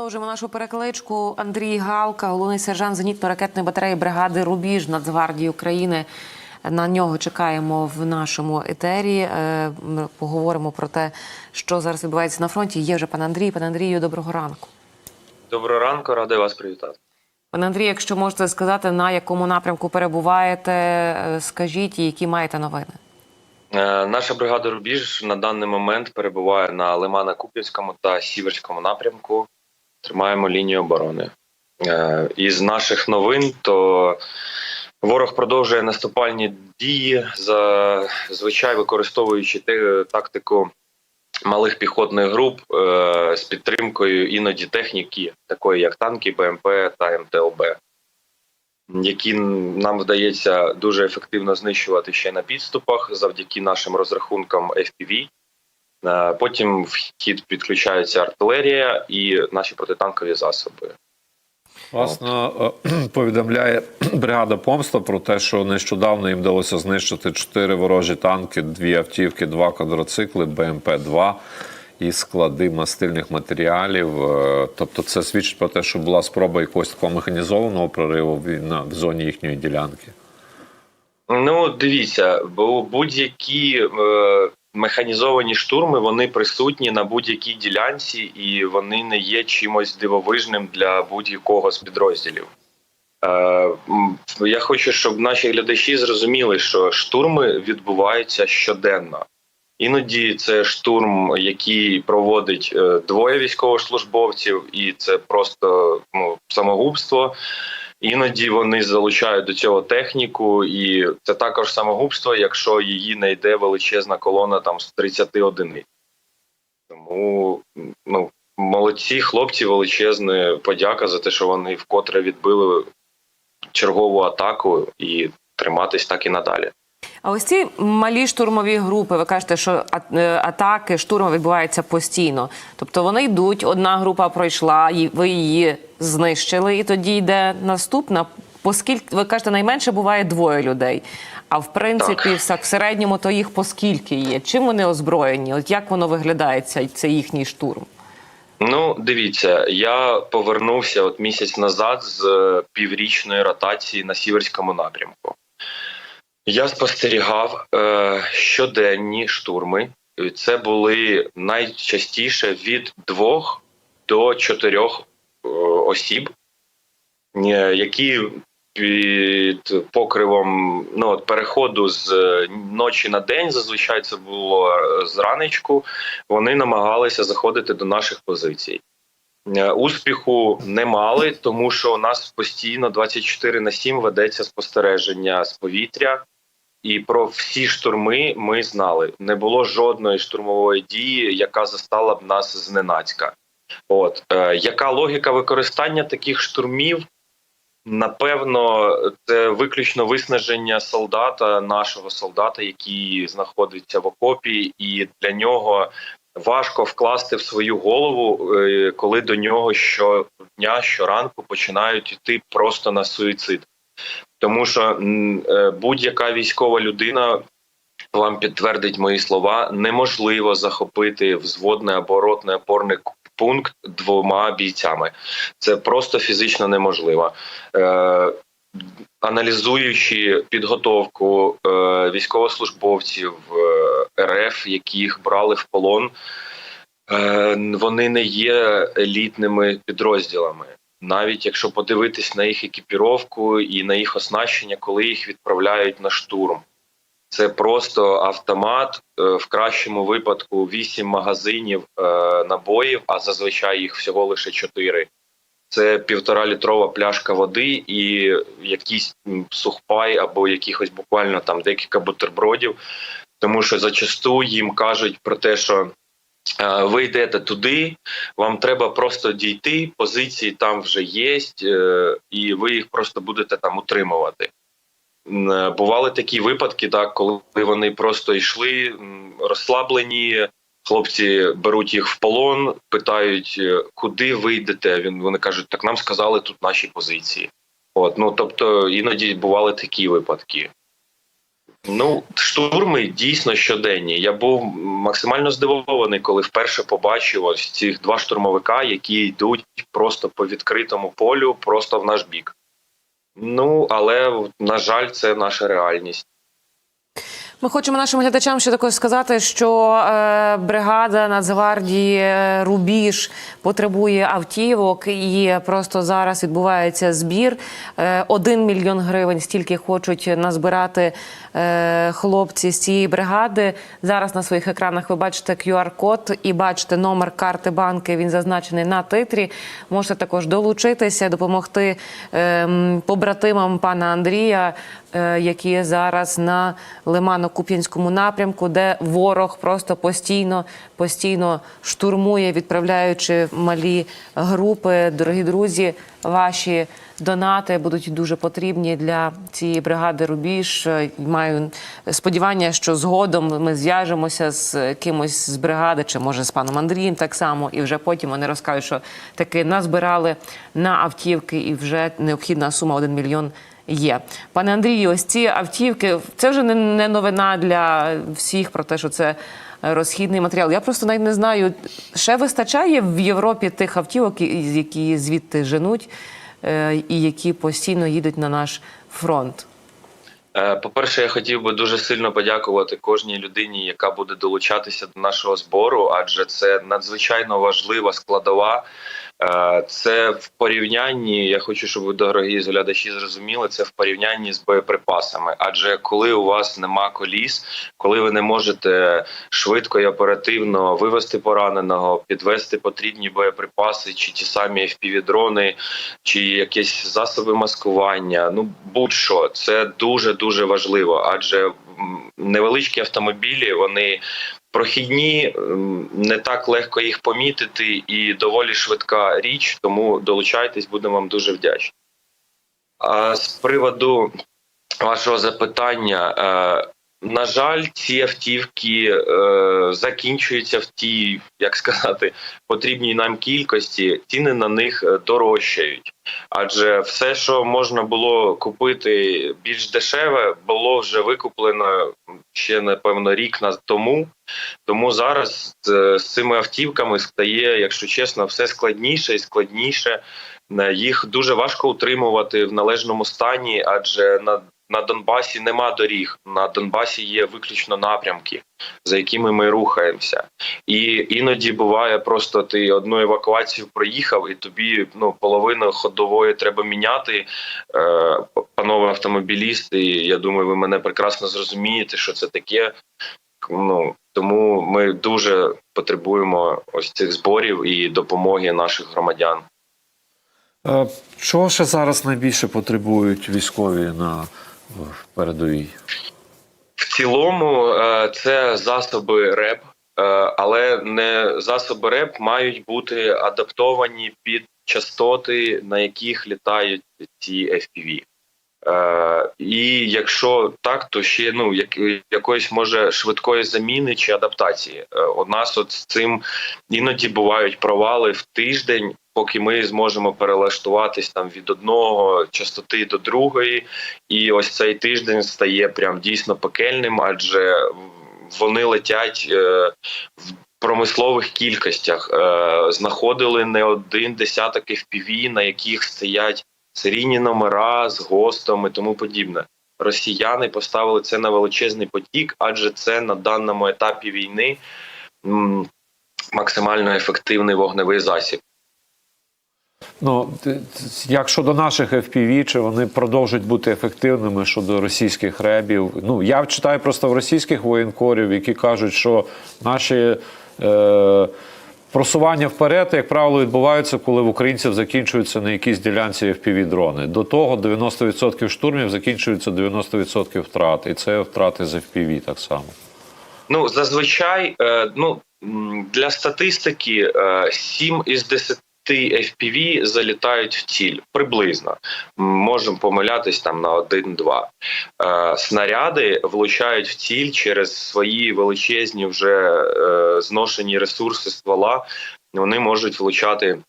продовжуємо нашу перекличку. Андрій Галка, головний сержант зенітно-ракетної батареї бригади Рубіж Нацгвардії України. На нього чекаємо в нашому етері. Е, Ми поговоримо про те, що зараз відбувається на фронті. Є вже пан Андрій. Пане Андрію, доброго ранку. Доброго ранку, радий вас привітати. Пане Андрій, якщо можете сказати, на якому напрямку перебуваєте, е, скажіть, і які маєте новини. Е, Наша бригада Рубіж на даний момент перебуває на Лимана-Куп'янському та Сіверському напрямку. Тримаємо лінію оборони. Е, Із наших новин то ворог продовжує наступальні дії, зазвичай використовуючи тактику малих піхотних груп е, з підтримкою іноді техніки, такої як танки, БМП та МТЛБ. які нам вдається дуже ефективно знищувати ще на підступах завдяки нашим розрахункам FPV. Е, Потім в хід підключається артилерія і наші протитанкові засоби. Власне, е, повідомляє бригада помста про те, що нещодавно їм вдалося знищити чотири ворожі танки, дві автівки, два квадроцикли, БМП-2 і склади мастильних матеріалів. Е, Тобто, це свідчить про те, що була спроба якогось такого механізованого прориву в- в зоні їхньої ділянки. Ну, дивіться, бо будь-які е, механізовані штурми вони присутні на будь-якій ділянці, і вони не є чимось дивовижним для будь-якого з підрозділів. Е, я хочу, щоб наші глядачі зрозуміли, що штурми відбуваються щоденно. Іноді це штурм, який проводить е, двоє військовослужбовців, і це просто ну, самогубство. Іноді вони залучають до цього техніку, і це також самогубство, якщо її не йде величезна колона там з 30 одиниць. Тому ну, молодці хлопці, величезна подяка за те, що вони вкотре відбили чергову атаку і триматись так і надалі. А ось ці малі штурмові групи, ви кажете, що е, атаки, штурми відбуваються постійно. Тобто вони йдуть, одна група пройшла, і ви її знищили, і тоді йде наступна. Поскільки ви кажете, найменше буває двоє людей. А в принципі, Так. в, середньому то їх поскільки є? Чим вони озброєні? От як воно виглядає цей, цей їхній штурм? Ну, дивіться, я повернувся от місяць назад з е, піврічної ротації на сіверському напрямку. Я спостерігав е, щоденні штурми. Це були найчастіше від двох до чотирьох осіб, е, які під покривом ну, от переходу з е, ночі на день, зазвичай це було е, зранечку, вони намагалися заходити до наших позицій. Успіху не мали, тому що у нас постійно 24 на 7 ведеться спостереження з повітря, і про всі штурми ми знали. Не було жодної штурмової дії, яка застала б нас зненацька. От е, яка логіка використання таких штурмів? Напевно, це виключно виснаження солдата, нашого солдата, який знаходиться в окопі, і для нього важко вкласти в свою голову, е, коли до нього щодня, щоранку починають йти просто на суїцид. Тому що е, будь-яка військова людина вам підтвердить мої слова, неможливо захопити взводний або ротний опорний пункт двома бійцями. Це просто фізично неможливо. Е, аналізуючи підготовку е, військовослужбовців е, РФ, яких брали в полон, е, вони не є елітними підрозділами. Навіть якщо подивитись на їх екіпіровку і на їх оснащення, коли їх відправляють на штурм. Це просто автомат, е, в кращому випадку 8 магазинів е, набоїв, а зазвичай їх всього лише 4. Це півтора літрова пляшка води і якийсь сухпай або якихось буквально там декілька бутербродів. Тому що зачасту їм кажуть про те, що е, ви йдете туди, вам треба просто дійти, позиції там вже є, і ви їх просто будете там утримувати. Е, Бували такі випадки, так, коли вони просто йшли розслаблені. Хлопці беруть їх в полон, питають, е, куди ви йдете. Він вони кажуть, так нам сказали тут наші позиції. От ну тобто іноді бували такі випадки. Ну, штурми дійсно щоденні. Я був максимально здивований, коли вперше побачив ось цих два штурмовика, які йдуть просто по відкритому полю, просто в наш бік. Ну, але на жаль, це наша реальність. Ми хочемо нашим глядачам ще також сказати, що е, бригада Нацгвардії е, Рубіж потребує автівок, і просто зараз відбувається збір. Е, Один мільйон гривень стільки хочуть назбирати е, хлопці з цієї бригади. Зараз на своїх екранах ви бачите QR-код і бачите номер карти банки. Він зазначений на титрі. Можете також долучитися, допомогти ем, побратимам пана Андрія, е, які зараз на Лимано-Куп'янському напрямку, де ворог просто постійно, постійно штурмує, відправляючи малі групи. Дорогі друзі, ваші донати будуть дуже потрібні для цієї бригади Рубіж. Маю сподівання, що згодом ми зв'яжемося з кимось з бригади, чи може з паном Андрієм так само, і вже потім вони розкажуть, що таки назбирали на автівки, і вже необхідна сума 1 мільйон є. Пане Андрію, ось ці автівки це вже не, новина для всіх про те, що це розхідний матеріал. Я просто навіть не знаю, ще вистачає в Європі тих автівок, які звідти женуть, е, і які постійно їдуть на наш фронт. Е, По-перше, я хотів би дуже сильно подякувати кожній людині, яка буде долучатися до нашого збору, адже це надзвичайно важлива складова. Е, Це в порівнянні. Я хочу, щоб ви дорогі глядачі зрозуміли, це в порівнянні з боєприпасами. Адже коли у вас нема коліс, коли ви не можете швидко і оперативно вивести пораненого, підвести потрібні боєприпаси, чи ті самі FPV-дрони, чи якісь засоби маскування, ну будь-що, це дуже дуже важливо, адже невеличкі автомобілі вони прохідні, не так легко їх помітити, і доволі швидка річ. Тому долучайтесь, будемо вам дуже вдячні. А з приводу вашого запитання. На жаль, ці автівки е, закінчуються в тій, як сказати, потрібній нам кількості. Ціни на них е, дорожчають. Адже все, що можна було купити більш дешеве, було вже викуплено ще напевно рік тому. Тому зараз е, з цими автівками стає, якщо чесно, все складніше і складніше. Е, Їх дуже важко утримувати в належному стані, адже на на Донбасі нема доріг. На Донбасі є виключно напрямки, за якими ми рухаємося. І іноді буває просто ти одну евакуацію проїхав, і тобі ну половину ходової треба міняти. Е, панове автомобілісти, я думаю, ви мене прекрасно зрозумієте, що це таке. Ну тому ми дуже потребуємо ось цих зборів і допомоги наших громадян. Е, Чого ще зараз найбільше потребують військові на в передовій? В цілому е, це засоби РЕП, е, але не засоби РЕП мають бути адаптовані під частоти, на яких літають ці FPV. Е, і якщо так, то ще ну як, якоїсь може швидкої заміни чи адаптації. У нас от з цим іноді бувають провали в тиждень, поки ми зможемо перелаштуватись там від одного частоти до другої, і ось цей тиждень стає прям дійсно пекельним, адже вони летять е, в промислових кількостях. Е, знаходили не один десяток FPV, на яких стоять серійні номера з ГОСТом і тому подібне. Росіяни поставили це на величезний потік, адже це на даному етапі війни максимально ефективний вогневий засіб. Ну, т- т- як щодо наших FPV, чи вони продовжують бути ефективними щодо російських ребів? Ну, я читаю просто в російських воєнкорів, які кажуть, що наші е, просування вперед, як правило, відбуваються, коли в українців закінчуються на якійсь ділянці FPV-дрони. До того 90% штурмів закінчуються 90% втрат, і це втрати з FPV так само. Ну зазвичай, е, ну для статистики, е, 7 із 10 FPV залітають в ціль приблизно. Можемо помилятись там на 1-2. Е, Снаряди влучають в ціль через свої величезні вже е, зношені ресурси ствола. Вони можуть влучати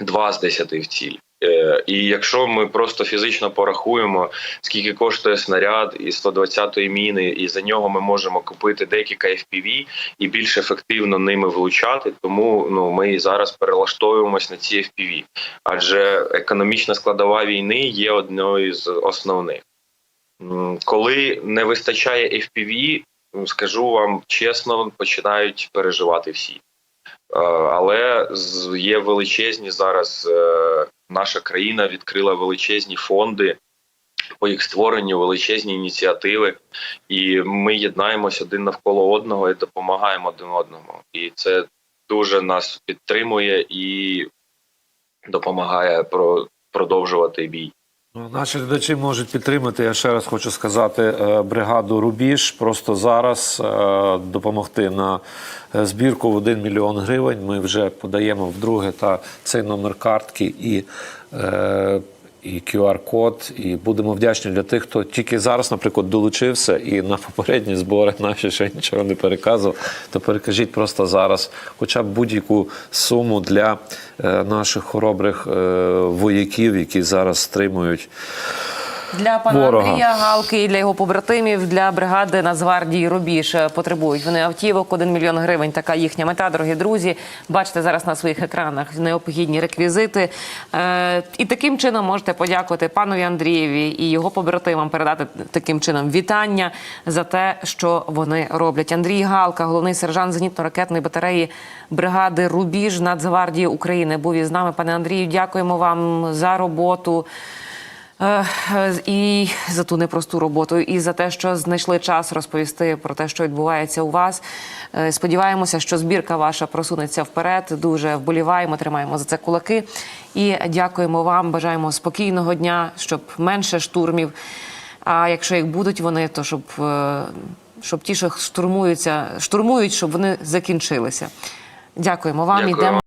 2 з 10 в ціль. Е, І якщо ми просто фізично порахуємо, скільки коштує снаряд і 120-ї міни, і за нього ми можемо купити декілька FPV і більш ефективно ними влучати, тому ну ми зараз перелаштовуємось на ці FPV. адже економічна складова війни є одною з основних. Коли не вистачає FPV, скажу вам чесно, починають переживати всі. Е, Але є величезні зараз. Наша країна відкрила величезні фонди по їх створенню, величезні ініціативи, і ми єднаємося один навколо одного і допомагаємо один одному. І це дуже нас підтримує і допомагає про продовжувати бій. Наші глядачі можуть підтримати. Я ще раз хочу сказати е, бригаду Рубіж. Просто зараз е, допомогти на е, збірку в 1 мільйон гривень. Ми вже подаємо вдруге та цей номер картки і. І QR-код, і будемо вдячні для тих, хто тільки зараз, наприклад, долучився і на попередні збори наші ще нічого не переказував. То перекажіть просто зараз, хоча б будь-яку суму для е, наших хоробрих е, вояків, які зараз стримують Для пана Ворога. Андрія Галки і для його побратимів для бригади Нацгвардії Рубіж е, потребують. Вони автівок 1 мільйон гривень. Така їхня мета, дорогі друзі. Бачите зараз на своїх екранах необхідні реквізити. Е, і таким чином можете подякувати панові Андрієві і його побратимам передати таким чином вітання за те, що вони роблять. Андрій Галка, головний сержант зенітно-ракетної батареї бригади Рубіж Нацгвардії України, був із нами. Пане Андрію, дякуємо вам за роботу. Е, е, І за ту непросту роботу, і за те, що знайшли час розповісти про те, що відбувається у вас. Е, Сподіваємося, що збірка ваша просунеться вперед. Дуже вболіваємо, тримаємо за це кулаки. І дякуємо вам. Бажаємо спокійного дня, щоб менше штурмів. А якщо їх будуть вони, то щоб, щоб ті, що штурмуються, штурмують, щоб вони закінчилися. Дякуємо вам. Дякую Ідемо.